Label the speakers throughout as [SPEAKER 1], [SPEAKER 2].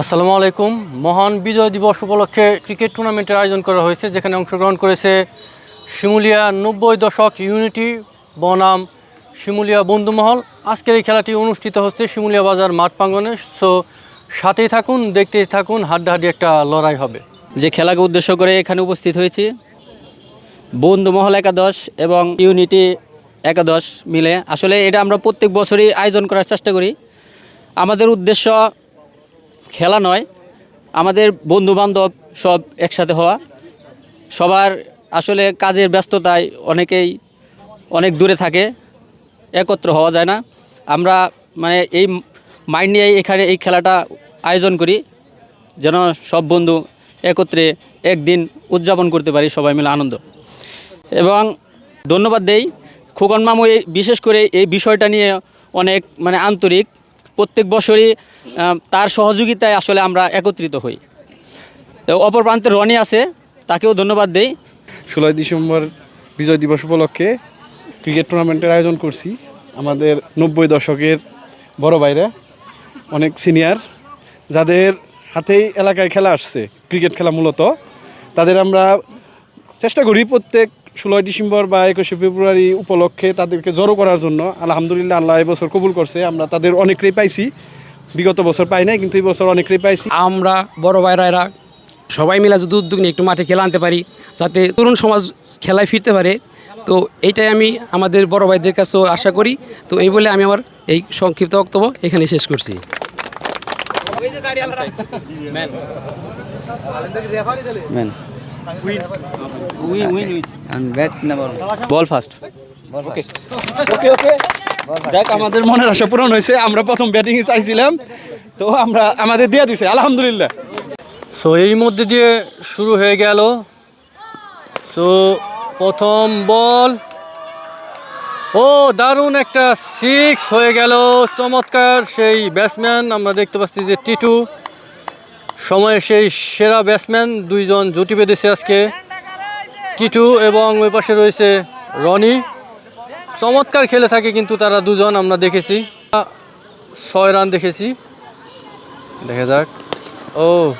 [SPEAKER 1] আসসালামু আলাইকুম। মহান বিজয় দিবস উপলক্ষে ক্রিকেট টুর্নামেন্টের আয়োজন করা হয়েছে যেখানে অংশগ্রহণ করেছে শিমুলিয়া নব্বই দশক ইউনিটি বনাম শিমুলিয়া বন্ধুমহল। আজকের এই খেলাটি অনুষ্ঠিত হচ্ছে শিমুলিয়া বাজার মাঠ প্রাঙ্গনে সো সাথেই থাকুন দেখতেই থাকুন হাড্ডাহাড্ডি একটা লড়াই হবে।
[SPEAKER 2] যে খেলাকে উদ্দেশ্য করে এখানে উপস্থিত হয়েছি বন্ধুমহল একাদশ এবং ইউনিটি একাদশ মিলে। আসলে এটা আমরা প্রত্যেক বছরই আয়োজন করার চেষ্টা করি। আমাদের উদ্দেশ্য খেলা নয়, আমাদের বন্ধু বান্ধব সব একসাথে হওয়া। সবার আসলে কাজের ব্যস্ততায় অনেকেই অনেক দূরে থাকে, একত্র হওয়া যায় না। আমরা মানে এই মাইন্ড নিয়ে এখানে এই খেলাটা আয়োজন করি, যেন সব বন্ধু একত্রে একদিন উদযাপন করতে পারি সবাই মিলে আনন্দ। এবং ধন্যবাদ দেই খোকন মামু এই বিশেষ করে এই বিষয়টা নিয়ে অনেক মানে আন্তরিক। প্রত্যেক বছরই তার সহযোগিতায় আসলে আমরা একত্রিত হই। তো অপর প্রান্তে রনি আছে, তাকেও ধন্যবাদ দেই।
[SPEAKER 3] ষোলোই ডিসেম্বর বিজয় দিবস উপলক্ষে ক্রিকেট টুর্নামেন্টের আয়োজন করছি। আমাদের নব্বই দশকের বড় ভাইরা, অনেক সিনিয়র, যাদের হাতেই এলাকায় খেলা আসছে, ক্রিকেট খেলা মূলত, তাদের আমরা চেষ্টা করি প্রত্যেক ষোলোই ডিসেম্বর বা একুশে ফেব্রুয়ারি উপলক্ষে তাদেরকে জড়ো করার জন্য আলহামদুলিল্লাহ আল্লাহ এবছর কবুল করছে। আমরা তাদের অনেকটাই পাইছি। বিগত বছর পাই নাই কিন্তু এই বছর অনেকটাই পাইছি।
[SPEAKER 4] আমরা বড় ভাইরা এরা সবাই মিলে যদি উদ্যোগ নিয়ে একটু মাঠে খেলা আনতে পারি যাতে তরুণ সমাজ খেলায় ফিরতে পারে তো এইটাই আমি আমাদের বড় ভাইদের কাছেও আশা করি। তো এই বলে আমি আমার এই সংক্ষিপ্ত বক্তব্য এখানে শেষ করছি।
[SPEAKER 2] ম্যান বল ফার্স্ট ওকে ওকে
[SPEAKER 3] যাক আমাদের মনের আশা পূরণ হয়েছে। আমরা প্রথম ব্যাটিং চাইছিলাম। তো আমরা আমাদের দিয়ে দিছে আলহামদুলিল্লাহ।
[SPEAKER 1] সো এর মধ্যে দিয়ে শুরু হয়ে গেল। সো প্রথম বল। ও দারুণ একটা সিক্স হয়ে গেল। চমৎকার সেই ব্যাটসম্যান আমরা দেখতে পাচ্ছি যে টিটু। সময়ের সেই সেরা ব্যাটসম্যান দুইজন জুটি বেঁধেছে আজকে। টিটু এবং ওই পাশে রয়েছে রনি। চমৎকার খেলে থাকে কিন্তু তারা দুজন, আমরা দেখেছি। ছয় রান দেখেছি। দেখা যাক। ও।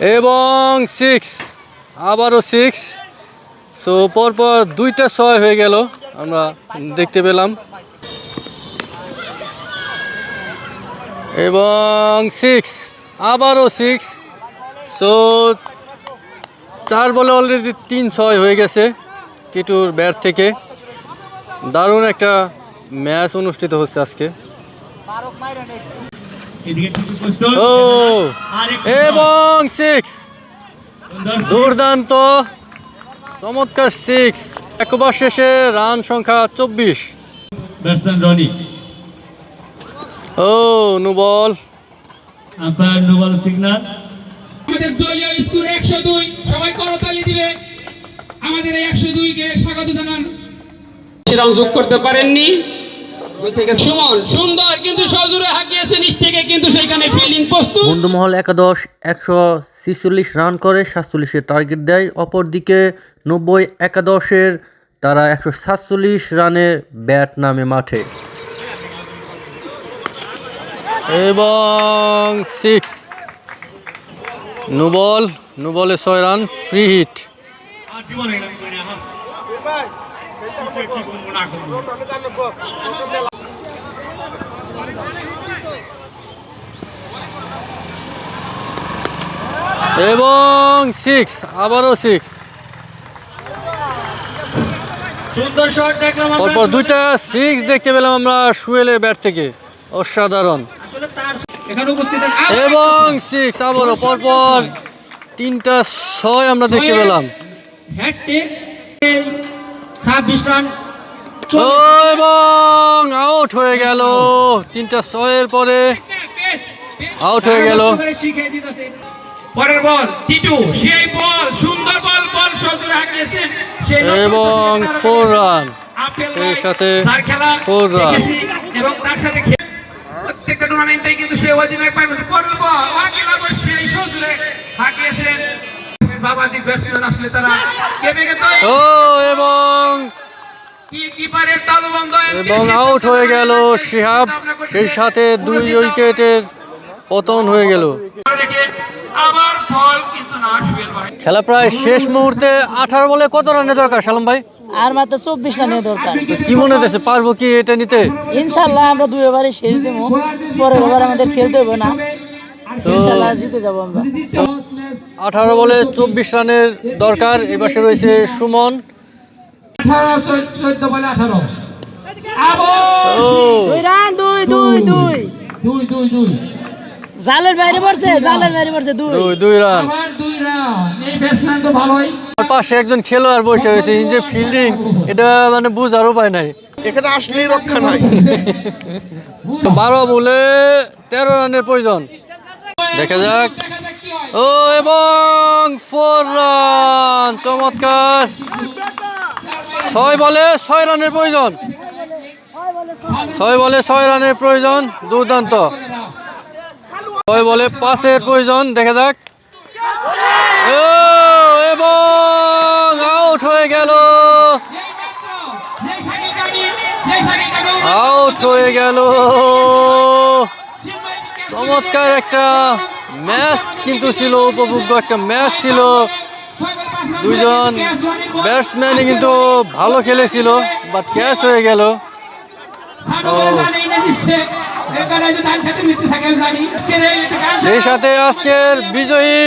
[SPEAKER 1] এবং সিক্স আবারও সিক্স সো পরপর দুইটা ছয় হয়ে গেল, আমরা দেখতে পেলাম। এবং সিক্স আবারও সিক্স সো চার বলে অলরেডি তিন ছয় হয়ে গেছে টিটুর ব্যাট থেকে। দারুণ একটা ম্যাচ অনুষ্ঠিত হচ্ছে আজকে। ও এবং সিক্স দুর্দান্ত চমৎকার সিক্স এক ওভার শেষে রান সংখ্যা চব্বিশ। ও no ball
[SPEAKER 5] umpire no ball signal
[SPEAKER 6] আমাদের দলীয় স্কুল একশো দুই সবাই করতালি দিবে। আমাদের এই একশো দুইকে স্বাগত জানান।
[SPEAKER 4] রান যোগ করতে পারেননি।
[SPEAKER 6] সুমন সুন্দর কিন্তু সজুরে হাঁকিয়েছে নিচ থেকে কিন্তু সেখানে ফিল্ডিং প্রস্তুত।
[SPEAKER 1] বন্ধুমহল একাদশ একশো ছিচল্লিশ রান করে সাতচল্লিশের টার্গেট দেয়। অপরদিকে নব্বই একাদশের তারা একশো সাতচল্লিশ রানের ব্যাট নামে মাঠে। এবং সিক্স নুবল নুবলে ছয় রান ফ্রি হিট এবং সিক্স আবারও সিক্স
[SPEAKER 6] সুন্দর শট দেখলাম
[SPEAKER 1] পরপর দুইটা সিক্স দেখতে পেলাম আমরা সুয়েলের ব্যাট থেকে। অসাধারণ। এবং সিক্স আবারও পরপর তিনটা ছয় আমরা দেখতে পেলাম
[SPEAKER 6] রান
[SPEAKER 1] এবং আউট হয়ে গেল তিনটা ছয়ের পরে আউট হয়ে গেল।
[SPEAKER 6] পরের বল টিটু সেই বল সুন্দর বল বল সজুরে হাঁকিয়েছেন
[SPEAKER 1] এবং ফোর।
[SPEAKER 6] আপেল
[SPEAKER 1] সেই সাথে ফোর।
[SPEAKER 6] দেখেছি এবং তার সাথে প্রত্যেকটা টুর্নামেন্টে কিন্তু সে অধিনায়ক পাই বলছে পরের বল সেই সজুরে বাবাজি ব্যাটসম্যান আসলে তারা
[SPEAKER 1] ও এবং
[SPEAKER 6] কিপারের
[SPEAKER 1] এবং আউট হয়ে গেল শিহাব সেই সাথে দুই উইকেটের পতন হয়ে গেল
[SPEAKER 6] আবার বল কিন্তু না
[SPEAKER 1] খেলা প্রায় শেষ মুহূর্তে আঠারো বলে কত রানের দরকার সালাম ভাই?
[SPEAKER 7] আর মাত্র চব্বিশ রানের দরকার।
[SPEAKER 1] কি মনে হতেছে পারব কি এটা নিতে?
[SPEAKER 7] ইনশাল্লাহ আমরা দুই ওভারে শেষ দেবো। পরের ওভার আমাদের খেলতে হবে না। ইনশাল্লাহ জিতে যাব আমরা।
[SPEAKER 1] আঠারো বলে চব্বিশ রানের দরকার এপাশে রয়েছে সুমন।
[SPEAKER 7] দুই রান দুই দুই দুই।
[SPEAKER 6] দুই দুই দুই।
[SPEAKER 7] জালের বাইরে পড়ছে জালের বাইরে পড়ছে দুই।
[SPEAKER 1] দুই দুই রান।
[SPEAKER 6] আবার দুই রান। এই ব্যাটসম্যান তো ভালোই।
[SPEAKER 1] পাশে একজন খেলোয়াড় বসে রয়েছে যে ফিল্ডিং এটা মানে বুঝার উপায় নাই।
[SPEAKER 3] এখানে আসলেই রক্ষা নাই।
[SPEAKER 1] বারো বলে তেরো রানের প্রয়োজন। দেখা যাক। ও এবং ফোর রান চমৎকার। ছয় বলে ছয় রানের প্রয়োজন। ছয় বলে ছয় রানের প্রয়োজন। দুর্দান্ত। ছয় বলে পাঁচের প্রয়োজন দেখা যাক। ও এবং আউট হয়ে গেল। আউট হয়ে গেল। চমৎকার একটা ম্যাচ কিন্তু ছিল উপভোগ্য একটা ম্যাচ ছিল। দুজন ব্যাটসম্যানই কিন্তু ভালো খেলেছিল বাট ক্যাচ হয়ে গেল। সেই সাথে আজকের বিজয়ী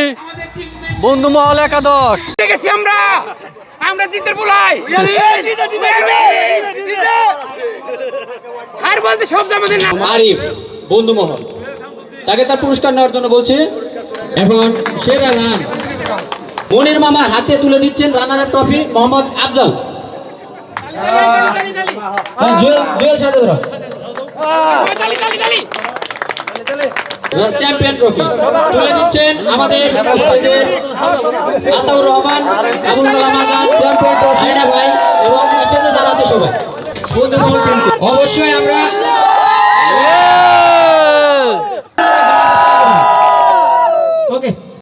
[SPEAKER 1] বন্ধুমহল একাদশ।
[SPEAKER 6] গেছি আমরা। আমরা জিতে বলাই হার বলতে শব্দ আমাদের না।
[SPEAKER 2] আরিফ বন্ধুমহল তাকে তার পুরস্কার নেওয়ার জন্য বলছে এখন সেরা রান। মনির মামার হাতে তুলে দিচ্ছেন রানারের ট্রফি মোহাম্মদ আফজাল। হ্যাঁ, জুয়েল জুয়েল সাথে ধরো। চ্যাম্পিয়ন ট্রফি তুলে দিচ্ছেন আমাদের আতাউর রহমান, আবুল কালাম আজাদ ভাই এবং স্টেজে যারা সবাই।
[SPEAKER 6] অবশ্যই আমরা